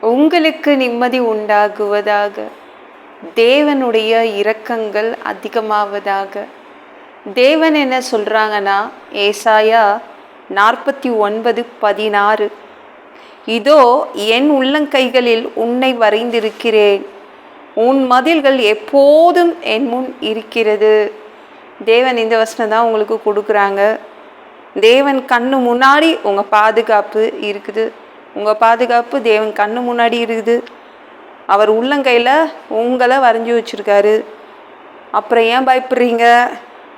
உங்களுக்கு நிம்மதி உண்டாகுவதாக. தேவனுடைய இரக்கங்கள் அதிகமாவதாக. தேவன் என்ன சொல்கிறாங்கன்னா ஏசாயா நாற்பத்தி ஒன்பது பதினாறு. இதோ என் உள்ளங்கைகளில் உன்னை வரைந்திருக்கிறேன். உன் மதில்கள் எப்போதும் என் முன் இருக்கிறது. தேவன் இந்த வசனம் தான் உங்களுக்கு கொடுக்குறாங்க. தேவன் கண்ணு முன்னாடி உங்கள் பாதுகாப்பு இருக்குது. உங்கள் பாதுகாப்பு தேவன் கண்ணு முன்னாடி இருக்குது. அவர் உள்ளங்கையில் உங்களை வரைஞ்சி வச்சுருக்காரு. அப்புறம் ஏன் பயப்படுறீங்க?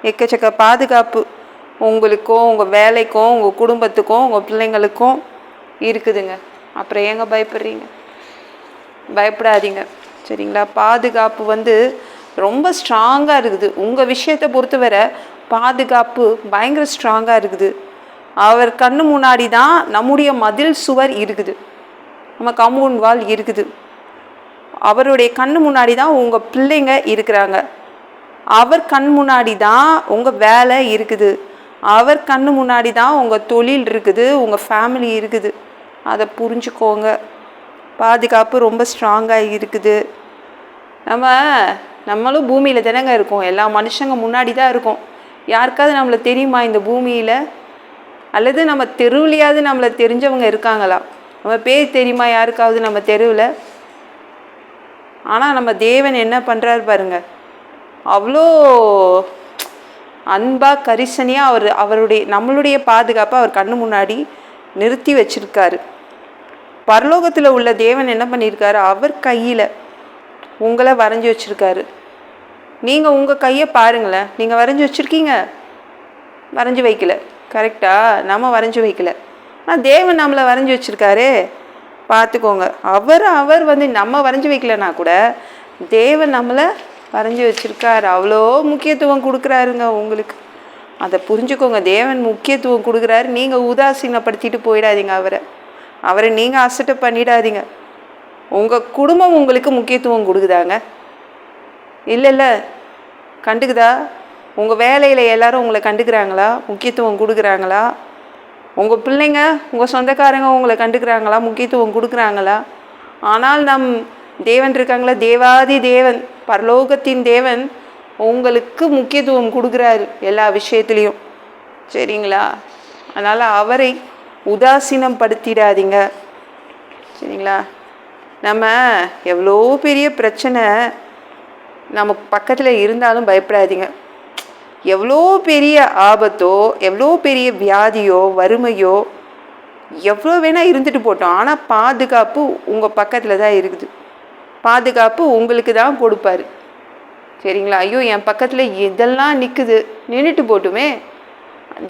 எக்கச்சக்க பாதுகாப்பு உங்களுக்கும் உங்கள் வேலைக்கும் உங்கள் குடும்பத்துக்கும் உங்கள் பிள்ளைங்களுக்கும் இருக்குதுங்க. அப்புறம் ஏங்க பயப்படுறீங்க? பயப்படாதீங்க. சரிங்களா? பாதுகாப்பு வந்து ரொம்ப ஸ்ட்ராங்காக இருக்குது. உங்கள் விஷயத்தை பொறுத்தவரை பாதுகாப்பு பயங்கர ஸ்ட்ராங்காக இருக்குது. அவர் கண்ணு முன்னாடி தான் நம்முடைய மதில் சுவர் இருக்குது. நம்ம காம்பவுண்ட் வால் இருக்குது. அவருடைய கண்ணு முன்னாடி தான் உங்கள் பிள்ளைங்க இருக்கிறாங்க. அவர் கண் முன்னாடி தான் உங்கள் வேலை இருக்குது. அவர் கண்ணு முன்னாடி தான் உங்கள் தொழில் இருக்குது. உங்கள் ஃபேமிலி இருக்குது. அதை புரிஞ்சுக்கோங்க. பாதுகாப்பு ரொம்ப ஸ்ட்ராங்காக இருக்குது. நம்ம நம்மளும் பூமியில் தானேங்க இருக்கோம். எல்லா மனுஷங்க முன்னாடி தான் இருக்கோம். யாருக்காவது நம்மளை தெரியுமா இந்த பூமியில்? அல்லது நம்ம தெருவுலையாவது நம்மளை தெரிஞ்சவங்க இருக்காங்களா? நம்ம பேர் தெரியுமா? யாருக்காவது நம்ம தெருவில்? ஆனால் நம்ம தேவன் என்ன பண்ணுறாரு பாருங்க. அவ்வளோ அன்பாக கரிசனையாக அவர் அவருடைய நம்மளுடைய பாதுகாப்பை அவர் கண்ணு முன்னாடி நிறுத்தி வச்சிருக்காரு. பரலோகத்தில் உள்ள தேவன் என்ன பண்ணியிருக்காரு? அவர் கையில் உங்களை வரைஞ்சி வச்சிருக்காரு. நீங்கள் உங்கள் கையை பாருங்களேன். நீங்கள் வரைஞ்சி வச்சுருக்கீங்க? வரைஞ்சி வைக்கல. கரெக்டாக நம்ம வரைஞ்சி வைக்கல. ஆனால் தேவன் நம்மளை வரைஞ்சி வச்சுருக்காரு. பார்த்துக்கோங்க அவர் அவர் வந்து நம்ம வரைஞ்சி வைக்கலனா கூட தேவன் நம்மளை வரைஞ்சி வச்சுருக்காரு. அவ்வளோ முக்கியத்துவம் கொடுக்குறாருங்க உங்களுக்கு. அதை புரிஞ்சுக்கோங்க. தேவன் முக்கியத்துவம் கொடுக்குறாரு. நீங்கள் உதாசீனப்படுத்திட்டு போயிடாதீங்க அவரை. அவரை நீங்கள் அசட்டை பண்ணிடாதீங்க. உங்கள் குடும்பம் உங்களுக்கு முக்கியத்துவம் கொடுக்குதாங்க? இல்லை இல்லை கண்டுக்குதா? உங்கள் வேலையில் எல்லோரும் உங்களை கண்டுக்கிறாங்களா? முக்கியத்துவம் கொடுக்குறாங்களா? உங்கள் பிள்ளைங்க உங்கள் சொந்தக்காரங்க உங்களை கண்டுக்கிறாங்களா? முக்கியத்துவம் கொடுக்குறாங்களா? ஆனால் நம் தேவன் இருக்காங்களா? தேவாதி தேவன் பரலோகத்தின் தேவன் உங்களுக்கு முக்கியத்துவம் கொடுக்குறாரு எல்லா விஷயத்துலேயும். சரிங்களா? அதனால் அவரை உதாசீனம் படுத்திடாதீங்க சரிங்களா? நம்ம எவ்வளோ பெரிய பிரச்சனை நமக்கு பக்கத்தில் இருந்தாலும் பயப்படாதீங்க. எவ்வளோ பெரிய ஆபத்தோ எவ்வளோ பெரிய வியாதியோ வறுமையோ எவ்வளோ வேணால் இருந்துட்டு போட்டோம். ஆனால் பாதுகாப்பு உங்கள் பக்கத்தில் தான் இருக்குது. பாதுகாப்பு உங்களுக்கு தான் கொடுப்பாரு. சரிங்களா? ஐயோ என் பக்கத்தில் இதெல்லாம் நிற்குது நின்றுட்டு போட்டுமே.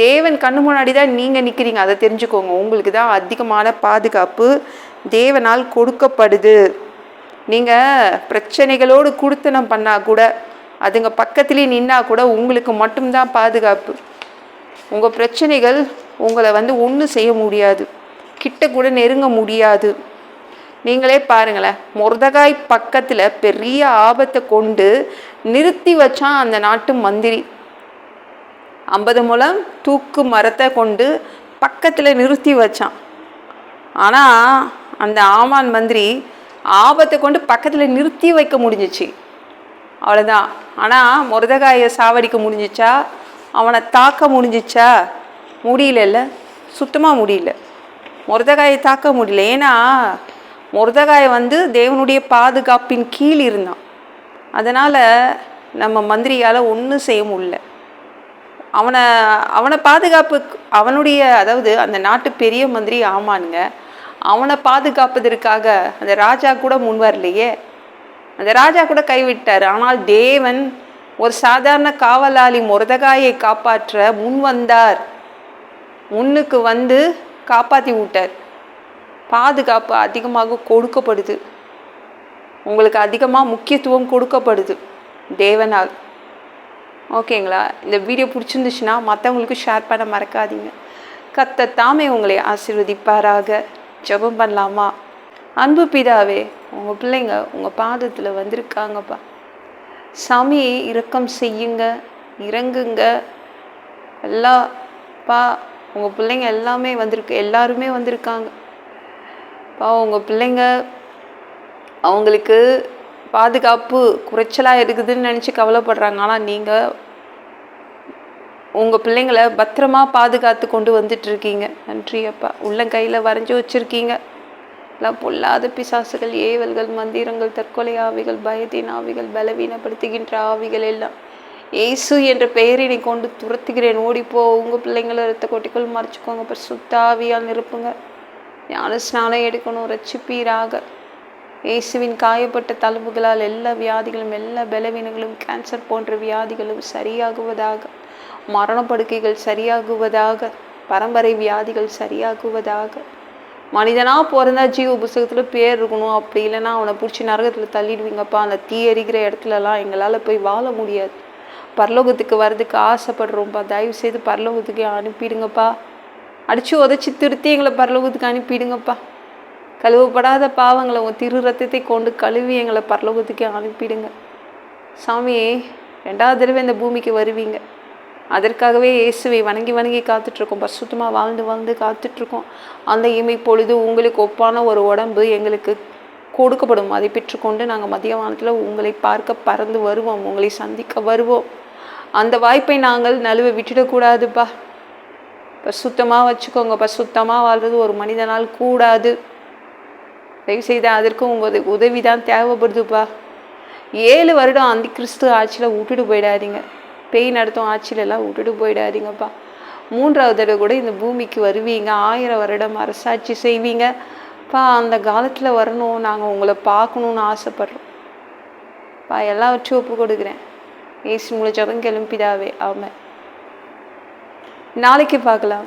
தேவன் கண்ணு முன்னாடி தான் நீங்கள் நிற்கிறீங்க அதை தெரிஞ்சுக்கோங்க. உங்களுக்கு தான் அதிகமான பாதுகாப்பு தேவனால் கொடுக்கப்படுது. நீங்கள் பிரச்சனைகளோடு கொடுத்தனம் பண்ணால் கூட அதுங்க பக்கத்துலேயே நின்னா கூட உங்களுக்கு மட்டும்தான் பாதுகாப்பு. உங்கள் பிரச்சனைகள் உங்களை வந்து ஒன்றும் செய்ய முடியாது. கிட்ட கூட நெருங்க முடியாது. நீங்களே பாருங்களேன் முருதகாய் பக்கத்தில் பெரிய ஆபத்தை கொண்டு நிறுத்தி வச்சான் அந்த நாட்டு மந்திரி. ஐம்பது முழம் தூக்கு மரத்தை கொண்டு பக்கத்தில் நிறுத்தி வச்சான். ஆனால் அந்த ஆமான் மந்திரி ஆபத்தை கொண்டு பக்கத்தில் நிறுத்தி வைக்க முடிஞ்சிச்சு. அவ்வளோதான் ஆனால் முருதகாயை சாவடிக்க முடிஞ்சிச்சா? அவனை தாக்க முடிஞ்சிச்சா? முடியலல்ல. சுத்தமாக முடியல. முருதகாயை தாக்க முடியல. ஏன்னா முருதகாய் வந்து தேவனுடைய பாதுகாப்பின் கீழ் இருந்தான். அதனால் நம்ம மந்திரியால் ஒன்றும் செய்ய முடியல. அவனை அவனை பாதுகாப்பு அவனுடைய அதாவது அந்த நாட்டு பெரிய மந்திரி ஆமானுங்க. அவனை பாதுகாப்பதற்காக அந்த ராஜா கூட முன் வரலையே. அந்த ராஜா கூட கைவிட்டார். ஆனால் தேவன் ஒரு சாதாரண காவலாளி முருதகாயை காப்பாற்ற முன் வந்தார். முன்னுக்கு வந்து காப்பாற்றி விட்டார். பாதுகாப்பு அதிகமாக கொடுக்கப்படுது. உங்களுக்கு அதிகமாக முக்கியத்துவம் கொடுக்கப்படுது தேவனால். ஓகேங்களா? இந்த வீடியோ பிடிச்சிருந்துச்சுன்னா மற்றவங்களுக்கு ஷேர் பண்ண மறக்காதீங்க. கத்த தாமே உங்களை ஆசிர்வதிப்பாராக. ஜெபம் பண்ணலாமா? அன்பு பிதாவே உங்கள் பிள்ளைங்க உங்கள் பாதத்தில் வந்திருக்காங்கப்பா. சாமி இரக்கம் செய்யுங்க இறங்குங்க. எல்லா பா உங்கள் பிள்ளைங்க எல்லாமே வந்திருக்கு எல்லாருமே வந்திருக்காங்க. பா உங்கள் பிள்ளைங்க அவங்களுக்கு பாதுகாப்பு குறைச்சலாக இருக்குதுன்னு நினச்சி கவலைப்படுறாங்க. ஆனால் நீங்கள் உங்கள் பிள்ளைங்களை பத்திரமா பாதுகாத்து கொண்டு வந்துட்டுருக்கீங்க நன்றி அப்பா உள்ளங்கையில் வரைஞ்சி வச்சுருக்கீங்க. எல்லாம் பொல்லாத பிசாசுகள் ஏவல்கள் மந்திரங்கள் தற்கொலை ஆவிகள் பயத்தின் ஆவிகள் பலவீனப்படுத்துகின்ற ஆவிகள் எல்லாம். இயேசு என்ற பெயரினை கொண்டு துரத்துகிறேன். ஓடிப்போ உங்கள் பிள்ளைங்களை ரத்த கொட்டிக்குள் மறைச்சிக்கோங்க. அப்புறம் சுத்தாவியால் நிரப்புங்க. ஞான ஸ்நானம் எடுக்கணும். ரச்சிப்பீராக இயேசுவின் காயப்பட்ட தழும்புகளால் எல்லா வியாதிகளும் எல்லா பலவீனங்களும் கேன்சர் போன்ற வியாதிகளும் சரியாகுவதாக. மரணப்படுக்கைகள் சரியாகுவதாக. பரம்பரை வியாதிகள் சரியாகுவதாக. மனிதனாக பிறந்தா ஜீவ புஸ்தகத்தில் பேர் இருக்கணும் அப்படி இல்லைன்னா அவனை பிடிச்சி நரகத்தில் தள்ளிடுவீங்கப்பா. அந்த தீ எரிக்கிற இடத்துலலாம் எங்களால் போய் வாழ முடியாது. பரலோகத்துக்கு வர்றதுக்கு ஆசைப்படுறோம்ப்பா தயவு செய்து பரலோகத்துக்கு அனுப்பிடுங்கப்பா. அடித்து உதச்சி திருத்தி எங்களை பரலோகத்துக்கு அனுப்பிடுங்கப்பா. கழுவப்படாத பாவங்களை உன் திரு ரத்தத்தை கொண்டு கழுவி எங்களை பரலோகத்துக்கே அனுப்பிடுங்க. சாமி ரெண்டாவது தடவை இந்த பூமிக்கு வருவீங்க. அதற்காகவே இயேசுவை வணங்கி வணங்கி காத்துட்ருக்கோம். பரிசுத்தமாக வாழ்ந்து வாழ்ந்து காத்துட்ருக்கோம். அந்த இமை பொழுது உங்களுக்கு ஒப்பான ஒரு உடம்பு எங்களுக்கு கொடுக்கப்படும். அதை பெற்றுக்கொண்டு நாங்கள் மதிய வானத்தில் உங்களை பார்க்க பறந்து வருவோம். உங்களை சந்திக்க வருவோம். அந்த வாய்ப்பை நாங்கள் நழுவ விட்டுடக்கூடாதுப்பா. சுத்தமாக வச்சுக்கோங்க. பரிசுத்தமாக வாழ்றது ஒரு மனிதனால் கூடாது. தயவு அதற்கும் அதற்கு உங்கள் உதவி தான் தேவைப்படுதுப்பா. ஏழு வருடம் அந்த கிறிஸ்து ஆட்சியில் விட்டுட்டு போயிடாதீங்க. பேய் நடத்தும் ஆட்சியிலலாம் விட்டுட்டு போயிடாதீங்கப்பா. மூன்றாவது தடவை கூட இந்த பூமிக்கு வருவீங்க. ஆயிரம் வருடம் அரசாட்சி செய்வீங்க. பா அந்த காலத்தில் வரணும். நாங்கள் உங்களை பார்க்கணுன்னு ஆசைப்பட்றோம். பா எல்லாவற்றையும் ஒப்பு கொடுக்குறேன். ஏசு முளைச்சதும் கிளம்பிதாவே ஆமாம் நாளைக்கு பார்க்கலாம்.